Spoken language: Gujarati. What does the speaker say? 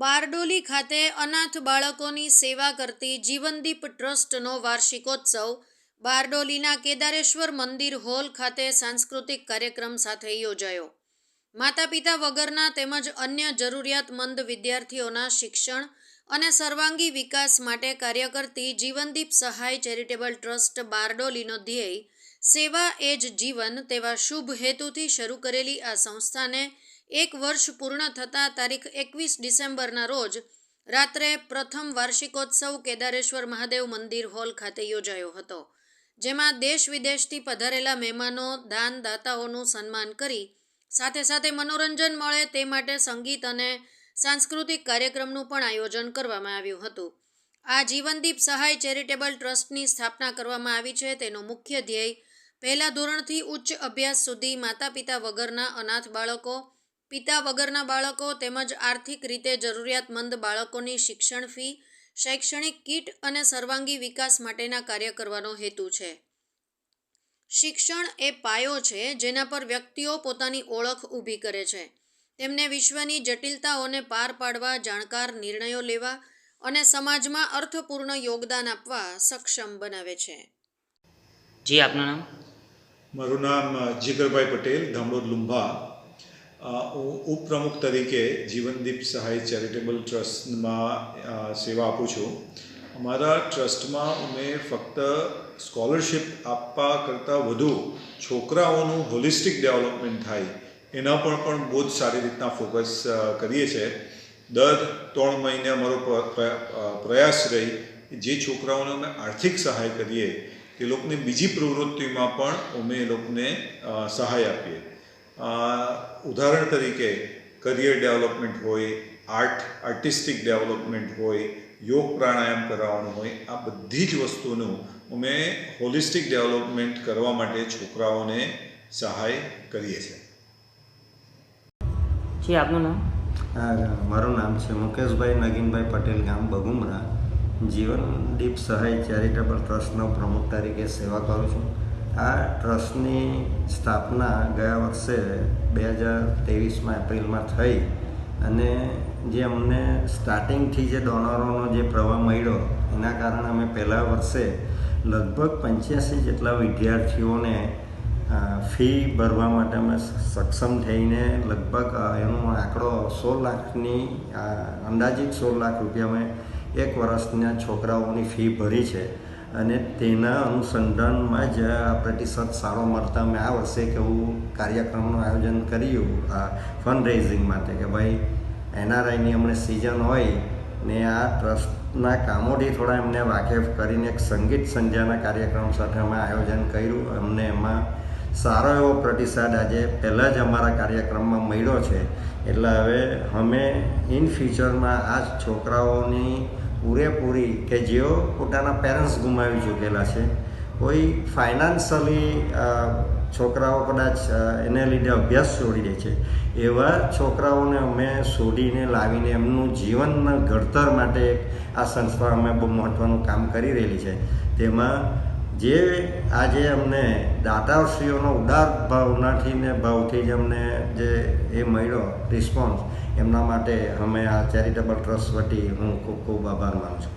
બારડોલી ખાતે અનાથ બાળકોની સેવા કરતી જીવનદીપ ટ્રસ્ટનો વાર્ષિકોત્સવ બારડોલીના કેદારેશ્વર મંદિર હોલ ખાતે સાંસ્કૃતિક કાર્યક્રમ સાથે યોજાયો. માતા પિતા વગરના તેમજ અન્ય જરૂરિયાતમંદ વિદ્યાર્થીઓના શિક્ષણ અને સર્વાંગી વિકાસ માટે કાર્ય કરતી જીવનદીપ સહાય ચેરિટેબલ ટ્રસ્ટ બારડોલીનો ધ્યેય સેવા એ જ જીવન તેવા શુભ હેતુથી શરૂ કરેલી આ સંસ્થાને એક વર્ષ પૂર્ણ થતાં તારીખ એકવીસ ડિસેમ્બરના રોજ રાત્રે પ્રથમ વાર્ષિકોત્સવ કેદારેશ્વર મહાદેવ મંદિર હોલ ખાતે યોજાયો હતો, જેમાં દેશ વિદેશથી પધારેલા મહેમાનો દાનદાતાઓનું સન્માન કરી સાથે સાથે મનોરંજન મળે તે માટે સંગીત અને સાંસ્કૃતિક કાર્યક્રમનું પણ આયોજન કરવામાં આવ્યું હતું. આ જીવનદીપ સહાય ચેરિટેબલ ટ્રસ્ટની સ્થાપના કરવામાં આવી છે તેનો મુખ્ય ધ્યેય પહેલા ધોરણથી ઉચ્ચ અભ્યાસ સુધી માતા પિતા વગરના અનાથ બાળકો પિતા વગરના બાળકો તેમજ આર્થિક રીતે જરૂરિયાતમંદ બાળકોની શિક્ષણ ફી શૈક્ષણિક કીટ અને સર્વાંગી વિકાસ માટેના કાર્ય કરવાનો હેતુ છે. શિક્ષણ એ પાયો છે જેના પર વ્યક્તિઓ પોતાની ઓળખ ઊભી કરે છે. તેમને વિશ્વની જટિલતાઓને પાર પાડવા જાણકાર નિર્ણયો લેવા અને સમાજમાં અર્થપૂર્ણ યોગદાન આપવા સક્ષમ બનાવે છે. જી આપનું નામ? મારું નામ જીગરભાઈ પટેલ ધામડોદ લુંભા. હું ઉપપ્રમુખ તરીકે જીવનદીપ સહાય ચેરિટેબલ ટ્રસ્ટમાં સેવા આપું છું. અમારા ટ્રસ્ટમાં અમે ફક્ત સ્કોલરશિપ આપવા કરતાં વધુ છોકરાઓનું હોલિસ્ટિક ડેવલપમેન્ટ થાય, એના પર પણ બહુ જ સારી રીતના ફોકસ કરીએ છીએ દર ત્રણ મહિને અમારો પ્રયાસ રહી, જે છોકરાઓને અમે આર્થિક સહાય કરીએ, તે લોકોને બીજી પ્રવૃત્તિમાં પણ અમે એ લોકોને સહાય આપીએ. ઉદાહરણ તરીકે કરિયર ડેવલપમેન્ટ હોય આર્ટ આર્ટિસ્ટિક ડેવલપમેન્ટ હોય યોગ પ્રાણાયામ કરાવવાનું હોય આ બધી જ વસ્તુનું અમે હોલિસ્ટિક ડેવલપમેન્ટ કરવા માટે છોકરાઓને સહાય કરીએ છીએ. જી આપનું નામ? મારું નામ છે મુકેશભાઈ નગીનભાઈ પટેલ ગામ બગુમરા. જીવનદીપ સહાય ચેરિટેબલ ટ્રસ્ટનો પ્રમુખ તરીકે સેવા કરું છું. આ ટ્રસ્ટની સ્થાપના ગયા વર્ષે બે હજાર ત્રેવીસમાં એપ્રિલમાં થઈ અને જે અમને સ્ટાર્ટિંગથી જે ડોનરોનો જે પ્રવાહ મળ્યો, એના કારણે અમે પહેલા વર્ષે લગભગ પંચ્યાસી જેટલા વિદ્યાર્થીઓને ફી ભરવા માટે અમે સક્ષમ થઈને લગભગ એનો આંકડો સોળ લાખની અંદાજિત સોળ લાખ રૂપિયા અમે એક વર્ષના છોકરાઓની ફી ભરી છે. અને તેના અનુસંધાનમાં જ આ પ્રતિસાદ સારો મળતા અમે આ વર્ષે એક એવું કાર્યક્રમનું આયોજન કર્યું, આ ફંડ રેઝિંગ માટે કે ભાઈ એનઆરઆઈની અમને સિઝન હોય ને આ ટ્રસ્ટના કામોથી થોડા એમને વાકેફ કરીને એક સંગીત સંધ્યાના કાર્યક્રમ સાથે અમે આયોજન કર્યું. અમને એમાં સારો એવો પ્રતિસાદ આજે પહેલાં જ અમારા કાર્યક્રમમાં મળ્યો છે. એટલે હવે અમે ઇન ફ્યુચરમાં આ છોકરાઓની પૂરેપૂરી કે જેઓ પોતાના પેરેન્ટ્સ ગુમાવી ચૂકેલા છે. કોઈ ફાઇનાન્શિયલી છોકરાઓ કદાચ એને લીધે અભ્યાસ છોડી દે છે. એવા છોકરાઓને અમે શોધીને લાવીને એમનું જીવનના ઘડતર માટે આ સંસ્થા અમે બહુ મહત્ત્વનું કામ કરી રહેલી છે. તેમાં જે આજે અમને દાતાશ્રીઓનો ઉદાર ભાવનાથી ને ભાવથી જ અમને જે એ મળ્યો રિસ્પોન્સ એમના માટે અમે આ ચેરિટેબલ ટ્રસ્ટ વતી હું ખૂબ ખૂબ આભાર માનું છું.